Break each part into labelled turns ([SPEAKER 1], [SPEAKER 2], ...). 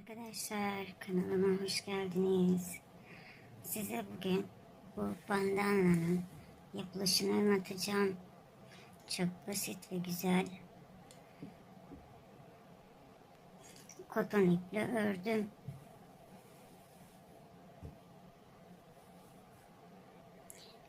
[SPEAKER 1] Arkadaşlar kanalıma hoş geldiniz. Size bugün bu bandananın yapılışını anlatacağım. Çok basit ve güzel. Koton iple ördüm.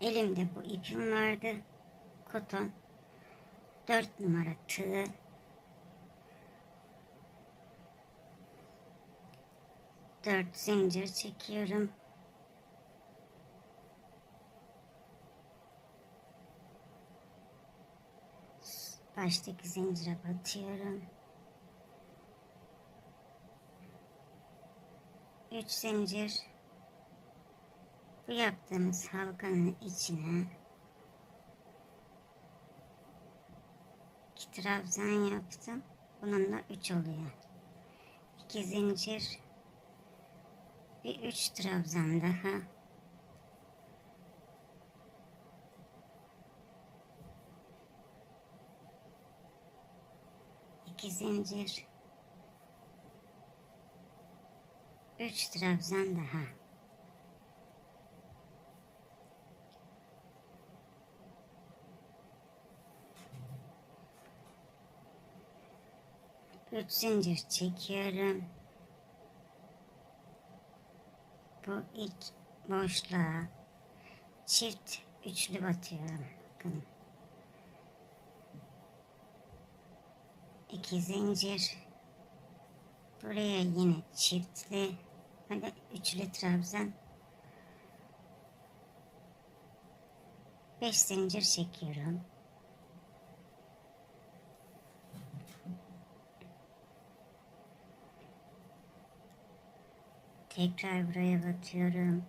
[SPEAKER 1] Elimde bu ipim vardı. Koton. 4 numara tığ. Dört zincir çekiyorum. Baştaki zincire batıyorum. Üç zincir bu yaptığımız halkanın içine iki trabzan yaptım. Bununla üç oluyor. İki zincir bir üç trabzan daha. İki zincir. Üç trabzan daha. Üç zincir çekiyorum. Bu ilk boşluğa çift üçlü batıyorum. Bakın. İki zincir. Buraya yine çiftli. Böyle üçlü trabzan. Beş zincir çekiyorum. Tekrar buraya batıyorum.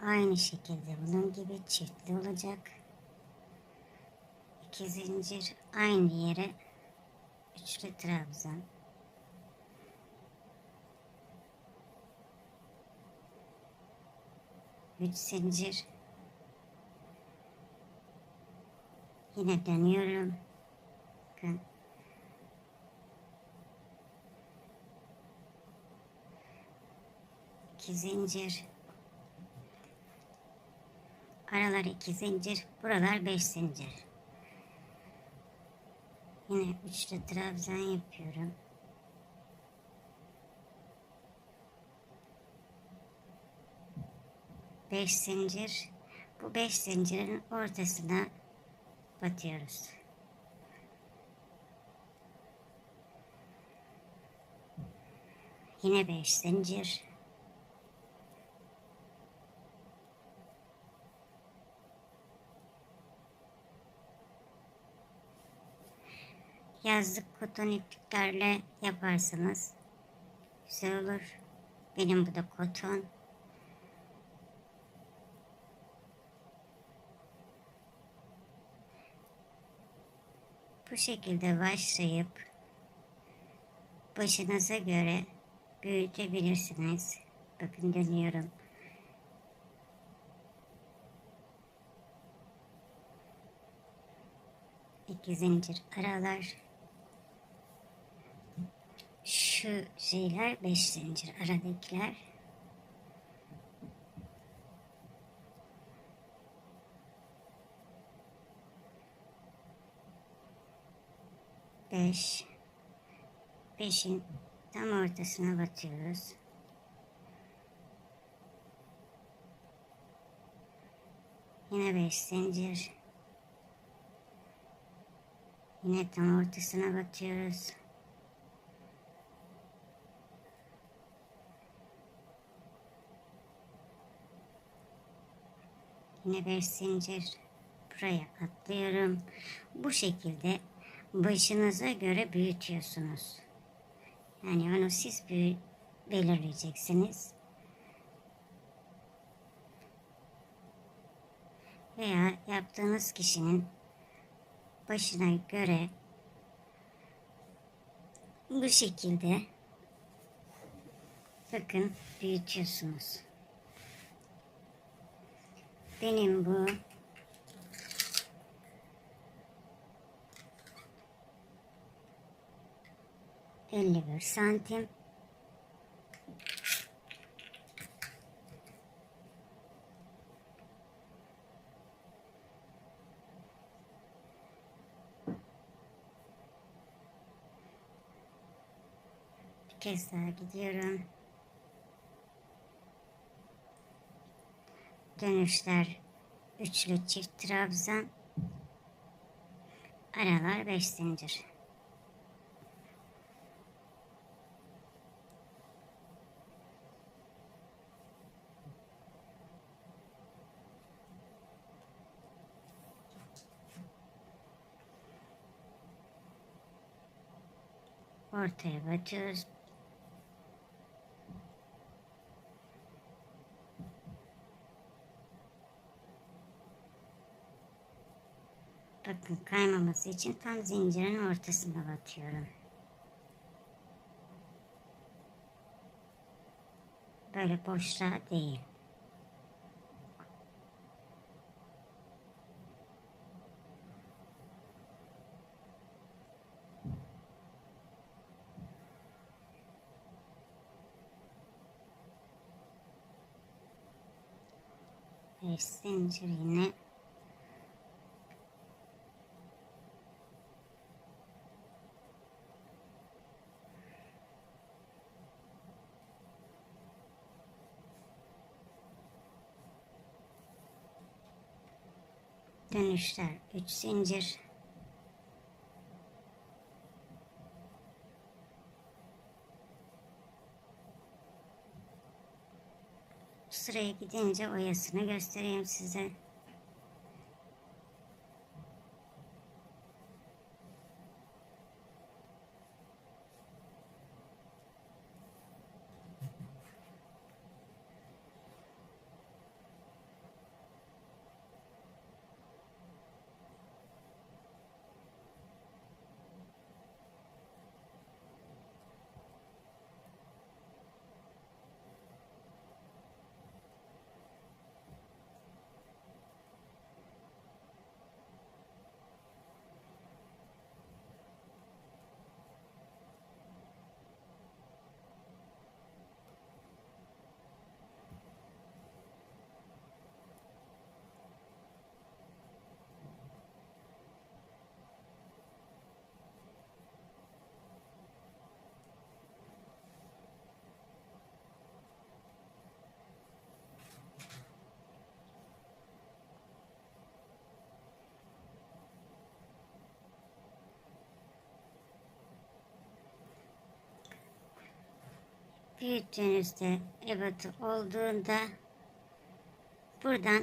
[SPEAKER 1] Aynı şekilde bunun gibi çiftli olacak. İki zincir aynı yere üçlü trabzan. Üç zincir. Yine dönüyorum. Bakın. İki zincir. Aralar iki zincir. Buralar beş zincir. Yine üçlü trabzan yapıyorum. Beş zincir. Bu beş zincirin ortasına batıyoruz. Yine beş zincir. Yazlık koton ipliklerle yaparsanız güzel olur. Benim bu da koton. Bu şekilde başlayıp başınıza göre büyütebilirsiniz. Bakın dönüyorum. İki zincir aralar şu şeyler beş zincir aradakiler. Beş. Beşin tam ortasına batıyoruz. Yine beş zincir. Yine tam ortasına batıyoruz. Yine bir zincir buraya atlıyorum. Bu şekilde başınıza göre büyütüyorsunuz. Yani onu siz belirleyeceksiniz. Veya yaptığınız kişinin başına göre bu şekilde bakın büyütüyorsunuz. Benim bu. 51 santim. Bir kez daha gidiyorum. Dönüşler üçlü çift trabzan. Aralar beş zincir. Ortaya batıyoruz. Bakın kaymaması için tam zincirin ortasına batıyorum. Böyle boşluğa değil. Beş zincir yine dönüşler 3 zincir sıraya gidince oyasını göstereyim size. Büyüttüğünüzde ebatı olduğunda buradan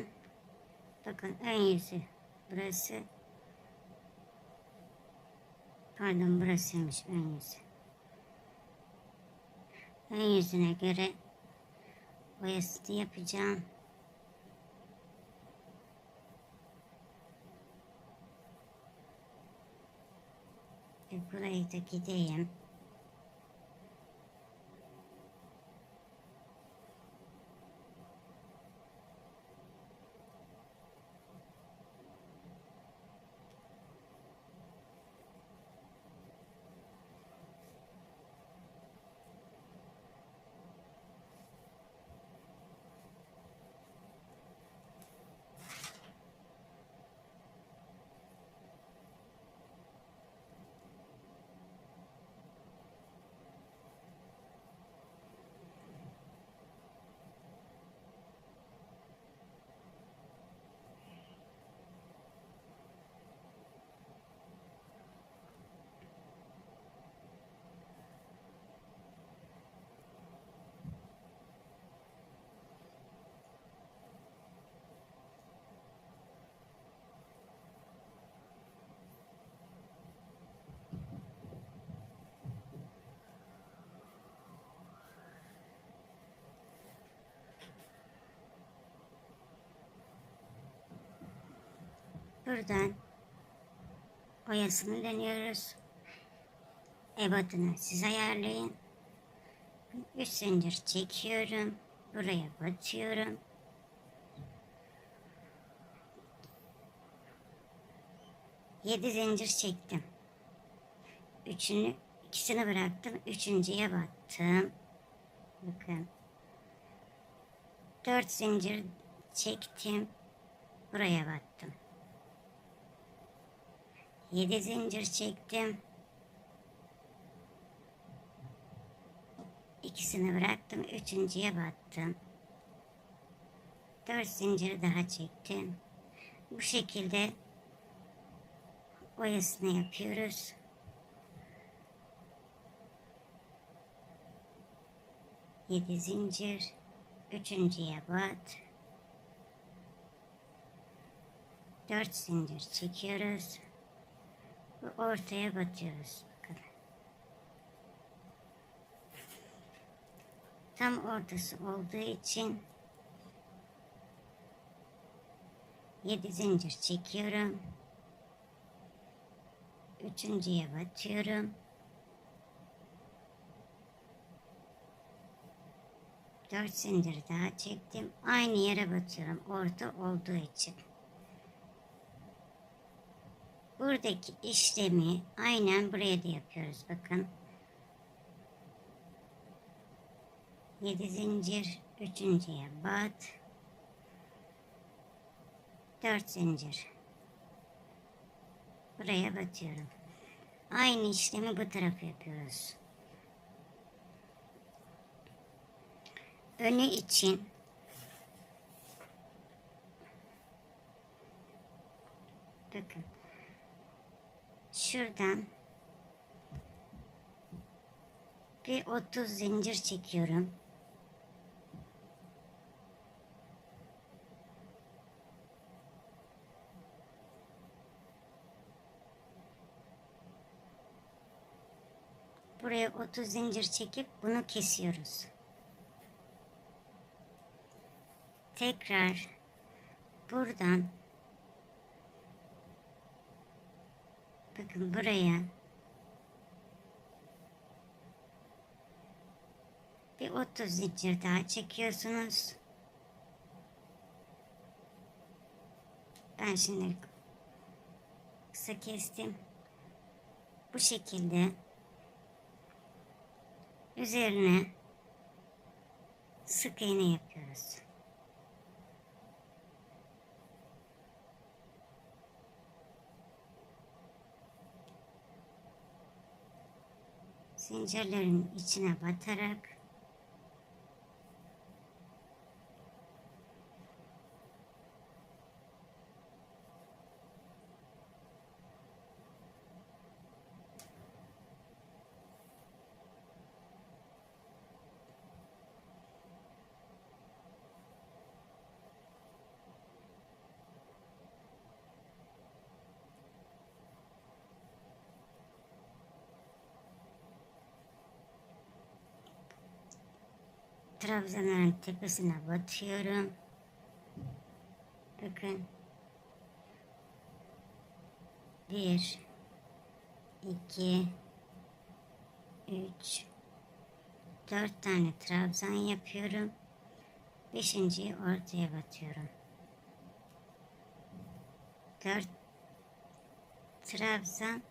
[SPEAKER 1] bakın ön yüzü burası. Pardon burasıymış ön yüzü. Ön yüzüne göre boyasını yapacağım. Ve burayı da gideyim Buradan oyasını dönüyoruz. Ebatını siz ayarlayın. Üç zincir çekiyorum. Buraya batıyorum. Yedi zincir çektim. Üçünü İkisini bıraktım. Üçüncüye battım. Bakın. Dört zincir çektim. Buraya battım. Yedi zincir çektim. İkisini bıraktım. Üçüncüye battım. Dört zincir daha çektim. Bu şekilde oyasını yapıyoruz. Yedi zincir. Üçüncüye bat. Dört zincir çekiyoruz. Ortaya batıyoruz. Bakın. Tam ortası olduğu için yedi zincir çekiyorum. Üçüncüye batıyorum. Dört zincir daha çektim. Aynı yere batıyorum. Orta olduğu için. Buradaki işlemi aynen buraya da yapıyoruz. Bakın. Yedi zincir. Üçüncüye bat. Dört zincir. Buraya batıyorum. Aynı işlemi bu tarafa yapıyoruz. Önü için bakın şuradan bir 30 zincir çekiyorum. Buraya 30 zincir çekip bunu kesiyoruz. Tekrar buradan bakın buraya bir 30 zincir daha çekiyorsunuz. Ben şimdi kısa kestim. Bu şekilde üzerine sık iğne yapıyoruz. Zincirlerin içine batarak trabzanların tepesine batıyorum. Bakın. Bir, iki, üç, dört tane trabzan yapıyorum. Beşinciyi ortaya batıyorum. Dört trabzan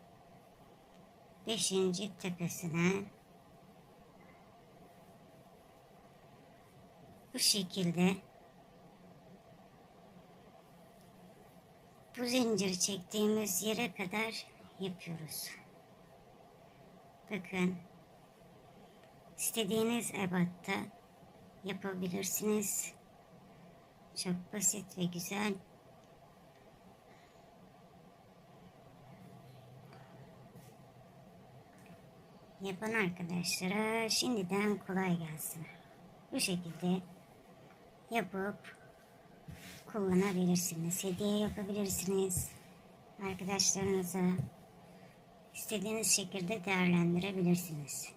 [SPEAKER 1] beşinci tepesine bu şekilde bu zinciri çektiğimiz yere kadar yapıyoruz. Bakın istediğiniz ebatta yapabilirsiniz. Çok basit ve güzel. Yapan arkadaşlara şimdiden kolay gelsin. Bu şekilde yapıp kullanabilirsiniz. Hediye yapabilirsiniz. Arkadaşlarınıza istediğiniz şekilde değerlendirebilirsiniz.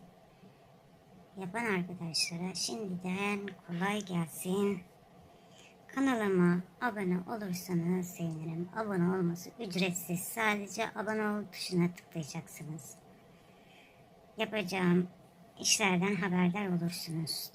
[SPEAKER 1] Yapan arkadaşlara şimdiden kolay gelsin. Kanalıma abone olursanız sevinirim. Abone olması ücretsiz. Sadece abone ol tuşuna tıklayacaksınız. Yapacağım işlerden haberdar olursunuz.